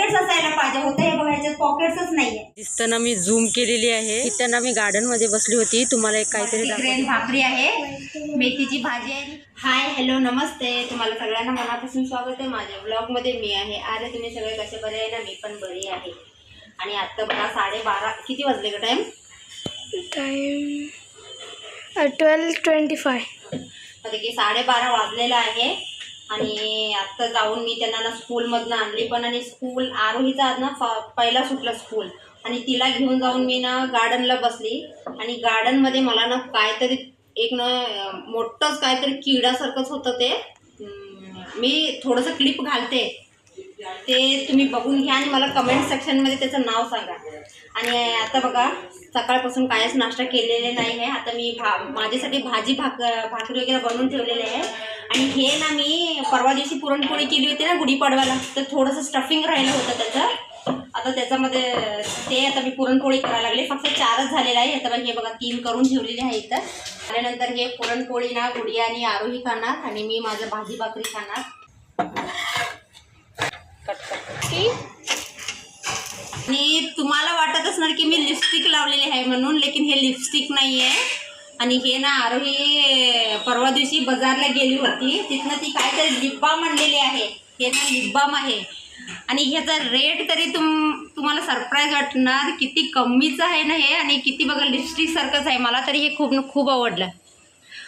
Pockets असायला पाहिजे. होतं हे बघा ह्याच्यात पॉकेट्सच नाहीये. दिसताना मी झूम केलेली आहे. दिसताना मी गार्डनमध्ये बसली होती. तुम्हाला एक काहीतरी. ग्रेन भाकरी आहे. मेथीची भाजी आहे. हाय हॅलो नमस्ते. तुम्हाला सगळ्यांना मनापासून स्वागत आहे. माझ्या ब्लॉगमध्ये मी आहे. अरे तुम्ही सगळे कसे बरे आहे ना? मी पण बरी आहे. आणि आत्ता बघा साडेबारा किती वाजले का time time twelve twenty five की साडेबारा वाजलेला आहे. आणि आत्ता जाऊन मी त्यांना ना स्कूलमधनं आणली पण आणि स्कूल आरोहीचा आज ना पहिला सुटलं स्कूल. आणि तिला घेऊन जाऊन मी ना गार्डनला बसली. आणि गार्डनमध्ये मला ना काहीतरी एक ना मोठंच काहीतरी किडासारखंच होतं ते. मी थोडंसं क्लिप घालते. ते तुम्ही बघून घ्या आणि मला कमेंट सेक्शनमध्ये त्याचं नाव सांगा. आणि आता बघा सकाळपासून कायच नाश्ता केलेले नाही आहे. आता मी भा माझ्यासाठी भाजी भाक भाकरी वगैरे बनवून ठेवलेले आहे. आणि हे ना मी परवा दिवशी पुरणपोळी केली होती ना गुढीपाडव्याला तर थोडंसं स्टफिंग राहिलं होतं त्याचं. आता त्याच्यामध्ये ते आता मी पुरणपोळी करायला लागले. फक्त चारच झालेलं आहे आता हे बघा तीन करून ठेवलेले आहे इथं. त्यानंतर हे पुरणपोळी ना गुडिया आणि आरोही खाणार आणि मी माझं भाजी भाकरी खाणार. आणि तुम्हाला वाटत असणार की मी लिपस्टिक लावलेली आहे म्हणून लेकिन हे लिपस्टिक नाही आहे आणि हे ना आरोही परवा दिवशी बाजारला गेली होती. तिथनं ती काहीतरी लिप बाम आणलेली आहे. हे ना लिप बाम आहे. आणि ह्याचा रेट तरी तुम तुम्हाला सरप्राईज वाटणार. किती कमीचं आहे ना हे आणि किती बघा लिपस्टिक सारखंच आहे. मला तरी हे खूप खूप आवडलं.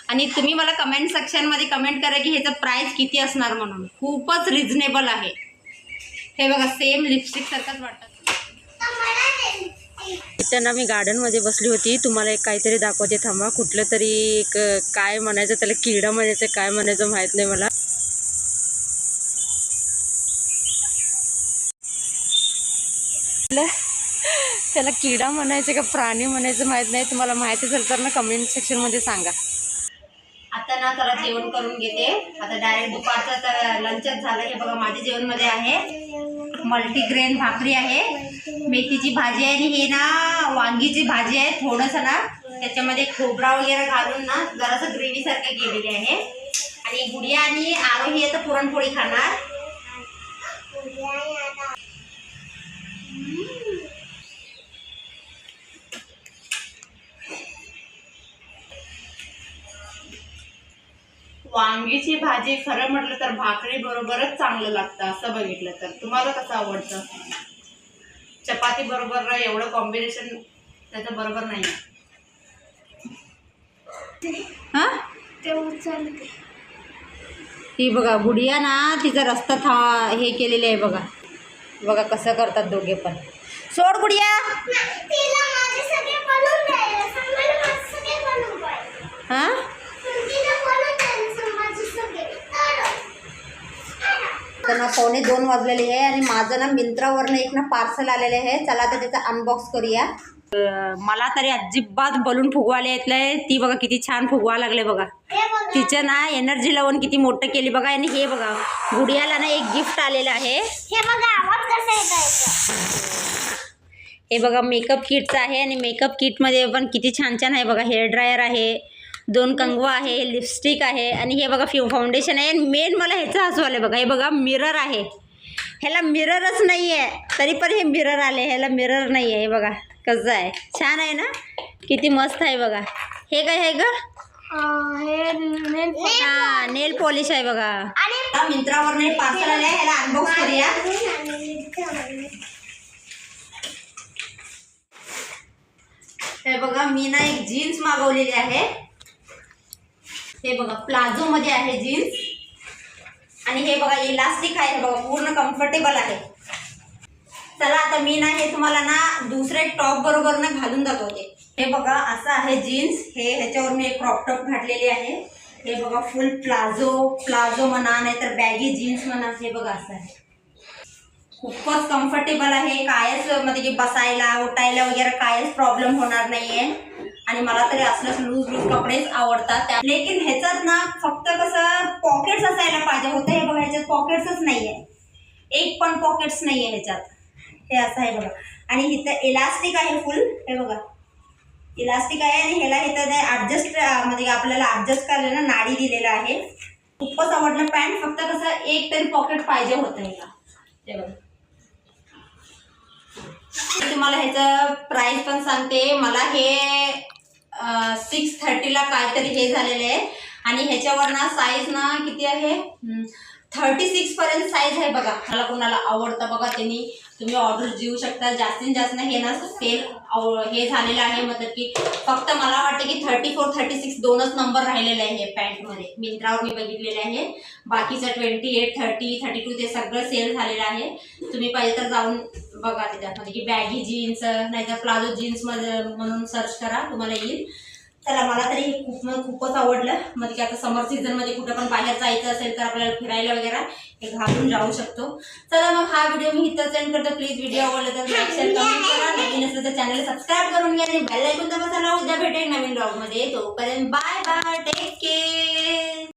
आणि तुम्ही मला कमेंट सेक्शनमध्ये कमेंट करा की ह्याचं प्राईस किती असणार म्हणून. खूपच रिझनेबल आहे. हे बघा सेम लिपस्टिक सारखंच वाटतं. त्यांना मी गार्डनमध्ये बसली होती. तुम्हाला एक काहीतरी दाखवते थांबा. कुठलं तरी एक काय म्हणायचं त्याला किडा म्हणायचं काय म्हणायचं माहीत नाही मला. त्याला किडा म्हणायचं का प्राणी म्हणायचं माहीत नाही. तुम्हाला माहिती असेल तर ना कमेंट सेक्शनमध्ये सांगा. आता ना जरा जेवण करून घेते. आता डायरेक्ट दुपारचं लंचच झालं. हे बघा माझ्या जेवणमध्ये आहे. मल्टीग्रेन भाकरी आहे. मेथीची भाजी आहे आणि हे ना वांगीची भाजी आहे. थोडंसं ना त्याच्यामध्ये खोबरा वगैरे घालून ना जरासं ग्रेव्हीसारखं केलेली आहे. आणि गुडिया आणि आरोही आहे तर पुरणपोळी खाणार. वांगीची भाजी खरं म्हटलं तर भाकरी बरोबरच चांगलं लागतं असं बघितलं तर. तुम्हाला कसं आवडतं? चपाती बरोबर एवढं कॉम्बिनेशन त्याचं बरोबर नाही. हा? ती बघा गुडिया ना तिचा रस्ता था हे केलेले आहे बघा. बघा कसं करतात दोघे पण. सोड गुडिया! तिला माझे सगळे बनवून द्यायला सांग मला माझे सगळे बनवून पाहिजे हा तिला बनवून द्यायला सांग माझे सगळे तर ना पावणे दोन वाजलेले आहे आणि माझं ना मिंत्रावरनं एक ना पार्सल आलेलं आहे. चला आता त्याचा अनबॉक्स करूया. मला तरी अजिबात बलून फुगवायला येतलंय ती बघा किती छान फुगवा लागले बघा. हे बघा. तिचं ना एनर्जी लावून किती मोठं केली बघा. आणि हे बघा गुडियाला ना एक गिफ्ट आलेलं आहे. हे बघा आवाज कसा येत हे बघा मेकअप किटचं आहे आणि मेकअप किटमध्ये पण किती छान छान आहे बघा. हेअर ड्रायर आहे. दोन कंगवा आहे लिपस्टिक आहे आणि हे बघा फ्यू फाउंडेशन आहे. आणि मेन मला ह्याचं हसू आलं बघा. हे बघा मिरर आहे. ह्याला मिररच नाही आहे तरी पण हे मिरर आले ह्याला मिरर नाही आहे हे बघा कसं आहे. छान आहे ना? किती मस्त आहे बघा. हे काय आहे ग? हे नेल हा नेल पॉलिश आहे बघा. आणि मिंत्रावर पार्सल आले ह्याला अनबॉक्स करूया. हे बघा मी ना एक जीन्स मागवलेली आहे. हे बघा प्लाझो मध्ये आहे जीन्स. आणि हे बघा इलास्टिक आहे हे बघा पूर्ण कम्फर्टेबल आहे. चला आता मी ना हे तुम्हाला ना दुसरे टॉप बरोबर ना घालून दाखवते. हे बघा असं आहे जीन्स. हे ह्याच्यावर मी एक क्रॉप टॉप घातलेली आहे. हे बघा फुल प्लाझो प्लाझो म्हणा नाहीतर बॅगी जीन्स म्हणा हे बघा असं आहे. खूपच कम्फर्टेबल आहे. कायच म्हणजे की बसायला उठायला वगैरे कायच प्रॉब्लेम होणार नाहीये. आणि मला तरी असलंच लूज लूज कपडेच आवडतात. त्या लेकिन ह्याच्यात ना फक्त कसं पॉकेट्स असायला पाहिजे होतं. हे बघा ह्याच्यात पॉकेट्सच नाहीये. एक पण पॉकेट्स नाहीये ह्याच्यात. हे असं आहे बघा. आणि इथं इलास्टिक आहे फुल हे बघा. इलास्टिक आहे आणि ह्याला इथं ॲडजस्ट म्हणजे आपल्याला ॲडजस्ट करायला ना नाडी दिलेलं आहे. खूपच आवडलं पॅन्ट फक्त कसं एक तरी पॉकेट पाहिजे होतं ह्याला. हे बघा. तुम्हाला ह्याचं प्राईस पण सांगते. मला हे सिक्स थर्टीला काहीतरी हे झालेले आहे. आणि ह्याच्यावर ना साईज ना किती आहे? थर्टी सिक्स पर्यंत साईज आहे बघा. मला कोणाला आवडतं बघा त्यांनी तुम्ही ऑर्डर देऊ शकता जास्तीत जास्त हे ना सेल हे झालेलं आहे. मतलब की फक्त मला वाटतं की थर्टी फोर थर्टी सिक्स दोनच नंबर राहिलेले आहे पॅन्टमध्ये मिंत्रावर मी बघितलेले आहे. बाकीचं twenty eight thirty thirty two ते सगळं सेल झालेलं आहे. तुम्ही पाहिजे तर जाऊन बघा त्याच्यामध्ये की बॅगी जीन्स नाहीतर प्लाझो जीन्समध्ये म्हणून सर्च करा. तुम्हाला येईल. चला मला तरी हे खूप म्हणजे खूपच आवडलं. म्हणजे की आता समर सीझनमध्ये कुठं पण बाहेर जायचं असेल तर आपल्याला फिरायला वगैरे हे घालून जाऊ शकतो. चला मग हा व्हिडिओ मी इथं सेंड करतो. प्लीज व्हिडिओ आवडला तर लाईक शेअर कमेंट करा. नवीन असेल तर चॅनल सबस्क्राईब करून घ्या आणि बेल ऐकून तर बसायला उद्या भेटेल नवीन ब्लॉगमध्ये तोपर्यंत बाय बाय टेक केअर